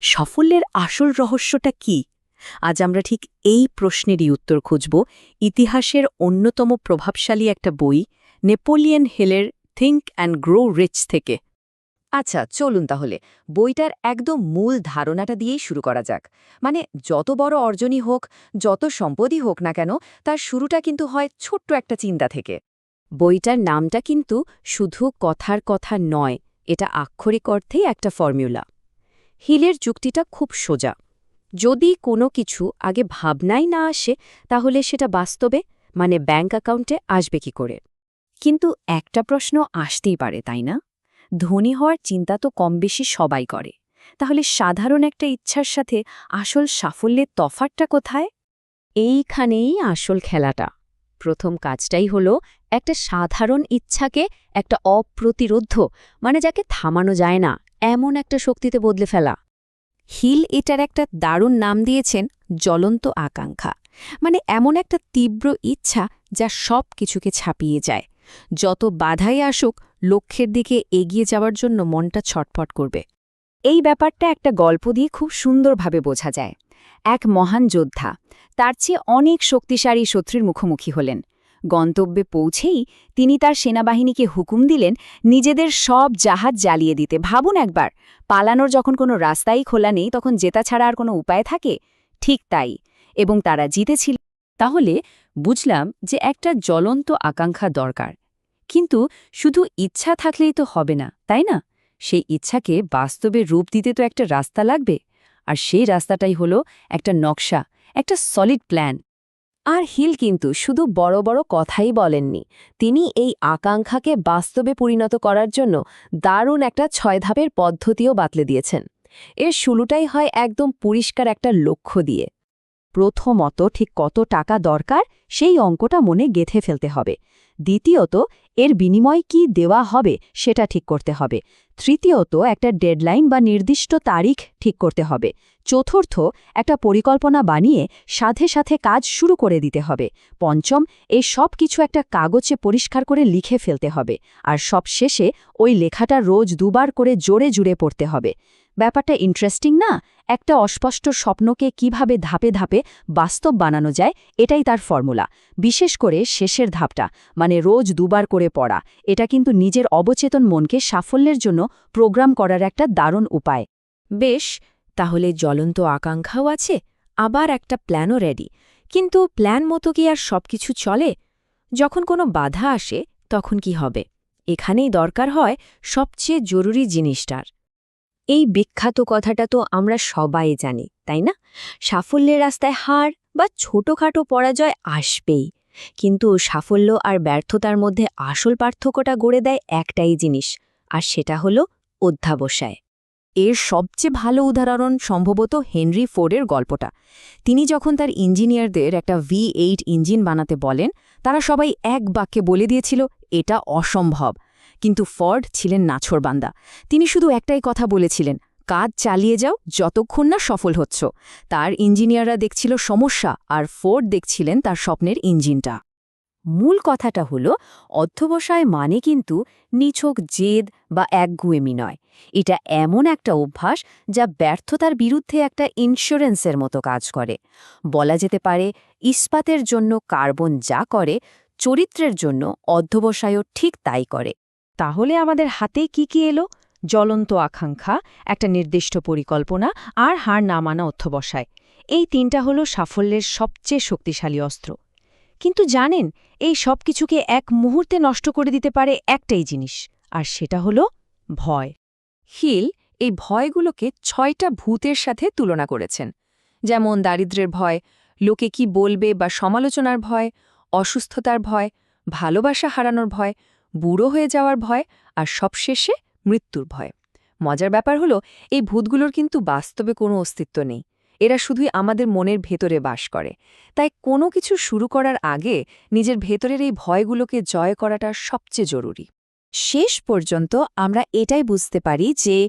সাফল্যের আসল রহস্যটা কি? আজ আমরা ঠিক এই প্রশ্নেরই উত্তর খুঁজব। ইতিহাসের অন্যতম প্রভাবশালী একটা বই, নেপোলিয়ন হিলের থিঙ্ক অ্যান্ড গ্রো রিচ থেকে। আচ্ছা চলুন তাহলে। বইটার একদম মূল ধারণাটা দিয়েই শুরু করা যাক। মানে যত বড় অর্জনই হোক, যত সম্পদই হোক না কেন, তার শুরুটা কিন্তু হয় ছোট্ট একটা চিন্তা থেকে। বইটার নামটা কিন্তু শুধু কথার কথা নয়, এটা আক্ষরিক অর্থেই একটা ফর্মুলা। হিলের যুক্তিটা খুব সোজা। যদি কোনো কিছু আগে ভাবনাই না আসে, তাহলে সেটা বাস্তবে মানে ব্যাঙ্ক অ্যাকাউন্টে আসবে কি করে? কিন্তু একটা প্রশ্ন আসতেই পারে, তাই না? ধনী হওয়ার চিন্তা তো কম বেশি সবাই করে। তাহলে সাধারণ একটা ইচ্ছার সাথে আসল সাফল্যের তফাতটা কোথায়? এইখানেই আসল খেলাটা। প্রথম কাজটাই হলো একটা সাধারণ ইচ্ছাকে একটা অপ্রতিরোধ্য মানে যাকে থামানো যায় না এমন একটা শক্তিতে বদলে ফেলা। হিল এটার একটা দারুণ নাম দিয়েছেন জ্বলন্ত আকাঙ্ক্ষা। মানে এমন একটা তীব্র ইচ্ছা যা সব কিছুকে ছাপিয়ে যায়। যত বাধাই আসুক, লক্ষ্যের দিকে এগিয়ে যাওয়ার জন্য মনটা ছটফট করবে। এই ব্যাপারটা একটা গল্প দিয়ে খুব সুন্দরভাবে বোঝা যায়। এক মহান যোদ্ধা, তার চেয়ে অনেক শক্তিশালী শত্রুর মুখোমুখি হলেন। গন্তব্যে পৌঁছেই তিনি তার সেনাবাহিনীকে হুকুম দিলেন নিজেদের সব জাহাজ জ্বালিয়ে দিতে। ভাবুন একবার, পালানোর যখন কোনো রাস্তাই খোলা নেই, তখন জেতা ছাড়া আর কোনো উপায় থাকে? ঠিক তাই, এবং তারা জিতেছিল। তাহলে বুঝলাম যে একটা জ্বলন্ত আকাঙ্ক্ষা দরকার, কিন্তু শুধু ইচ্ছা থাকলেই তো হবে না, তাই না? সেই ইচ্ছাকে বাস্তবে রূপ দিতে তো একটা রাস্তা লাগবে, আর সেই রাস্তাটাই হলো একটা নকশা, একটা সলিড প্ল্যান আর হিল কিন্তু শুধু বড় বড় কথাই বলেননি। তিনি এই আকাঙ্ক্ষাকে বাস্তবে পরিণত করার জন্য দারুণ একটা ছয় ধাপের পদ্ধতিও বাতলে দিয়েছেন। এর শুরুটাই হয় একদম পরিষ্কার একটা লক্ষ্য দিয়ে। প্রথমত ঠিক কত টাকা দরকার সেই অঙ্কটা মনে গেথে ফেলতে হবে। দ্বিতীয়ত এর বিনিময় কি দেওয়া হবে সেটা ঠিক করতে হবে। তৃতীয়ত, একটা ডেডলাইন বা নির্দিষ্ট তারিখ ঠিক করতে হবে। চতুর্থ, একটা পরিকল্পনা বানিয়ে সাথে সাথে কাজ শুরু করে দিতে হবে। পঞ্চম, এই সব কিছু একটা কাগজে পরিষ্কার করে লিখে ফেলতে হবে। আর সব শেষে ওই লেখাটা রোজ দুবার করে জোরে জুড়ে পড়তে হবে। ব্যাপারটা ইন্টারেস্টিং না? একটা অস্পষ্ট স্বপ্নকে কীভাবে ধাপে ধাপে বাস্তব বানানো যায়, এটাই তার ফর্মুলা বিশেষ করে শেষের ধাপটা মানে রোজ দুবার করে পড়া, এটা কিন্তু নিজের অবচেতন মনকে সাফল্যের জন্য প্রোগ্রাম করার একটা দারুণ উপায়। বেশ, তাহলে জ্বলন্ত আকাঙ্ক্ষাও আছে, আবার একটা প্ল্যানও রেডি কিন্তু প্ল্যান মতো কি আর সবকিছু চলে? যখন কোনো বাধা আসে, তখন কি হবে? এখানেই দরকার হয় সবচেয়ে জরুরি জিনিসটার। এই বিখ্যাত কথাটা তো আমরা সবাই জানি, তাই না? সাফল্যের রাস্তায় হার বা ছোটখাটো পরাজয় আসবেই। কিন্তু সাফল্য আর ব্যর্থতার মধ্যে আসল পার্থক্যটা গড়ে দেয় একটাই জিনিস, আর সেটা হলো অধ্যাবসায়। এর সবচেয়ে ভালো উদাহরণ সম্ভবত হেনরি ফোর্ডের গল্পটা। তিনি যখন তার ইঞ্জিনিয়ারদের একটা ভি এইট ইঞ্জিন বানাতে বলেন, তারা সবাই এক বাক্যে বলে দিয়েছিল, এটা অসম্ভব। কিন্তু ফর্ড ছিলেন নাছরবান্দা তিনি শুধু একটাই কথা বলেছিলেন, কাজ চালিয়ে যাও, যতক্ষণ না সফল হচ্ছ। তার ইঞ্জিনিয়াররা দেখছিল সমস্যা, আর ফোর্ড দেখছিলেন তার স্বপ্নের ইঞ্জিনটা। মূল কথাটা হল, অধ্যবসায় মানে কিন্তু নিছক জেদ বা একগুয়েমি নয়। এটা এমন একটা অভ্যাস যা ব্যর্থতার বিরুদ্ধে একটা ইন্স্যুরেন্সের মতো কাজ করে। বলা যেতে পারে, ইস্পাতের জন্য কার্বন যা করে, চরিত্রের জন্য অধ্যবসায়ও ঠিক তাই করে। তাহলে আমাদের হাতে কি কি এলো? জ্বলন্ত আকাঙ্ক্ষা, একটা নির্দিষ্ট পরিকল্পনা আর হার না মানা অধ্যবসায় এই তিনটা হলো সাফল্যের সবচেয়ে শক্তিশালী অস্ত্র। কিন্তু জানেন, এই সব কিছুকে এক মুহূর্তে নষ্ট করে দিতে পারে একটাই জিনিস, আর সেটা হলো ভয়। হিল এই ভয়গুলোকে ছয়টা ভূতের সাথে তুলনা করেছেন। যেমন দারিদ্র্যের ভয়, লোকে কি বলবে বা সমালোচনার ভয়, অসুস্থতার ভয়, ভালোবাসা হারানোর ভয় বুড়ো হয়ে যাওয়ার ভয় আর সবশেষে মৃত্যুর ভয়। মজার ব্যাপার হলো, এই ভূতগুলোর কিন্তু বাস্তবে কোনো অস্তিত্ব নেই। এরা শুধুই আমাদের মনের ভেতরে বাস করে। তাই কোনো কিছু শুরু করার আগে নিজের ভেতরের এই ভয়গুলোকে জয় করাটা সবচেয়ে জরুরি। শেষ পর্যন্ত আমরা এটাই বুঝতে পারি যে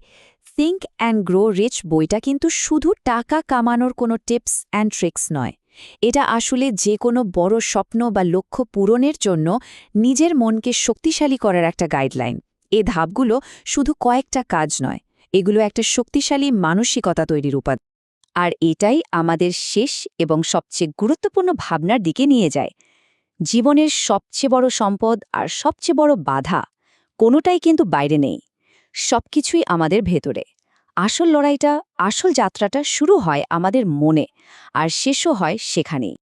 থিঙ্ক অ্যান্ড গ্রো রিচ বইটা কিন্তু শুধু টাকা কামানোর কোনো টিপস অ্যান্ড ট্রিক্স নয়। এটা আসলে যে কোনো বড় স্বপ্ন বা লক্ষ্য পূরণের জন্য নিজের মনকে শক্তিশালী করার একটা গাইডলাইন। এ ধাপগুলো শুধু কয়েকটা কাজ নয়, এগুলো একটা শক্তিশালী মানসিকতা তৈরির উপাদান আর এটাই আমাদের শেষ এবং সবচেয়ে গুরুত্বপূর্ণ ভাবনার দিকে নিয়ে যায়। জীবনের সবচেয়ে বড় সম্পদ আর সবচেয়ে বড় বাধা কোনোটাই কিন্তু বাইরে নেই। সবকিছুই আমাদের ভেতরে। আসল লড়াইটা আসল যাত্রাটা শুরু হয় আমাদের মনে আর শেষও হয় সেখানেই।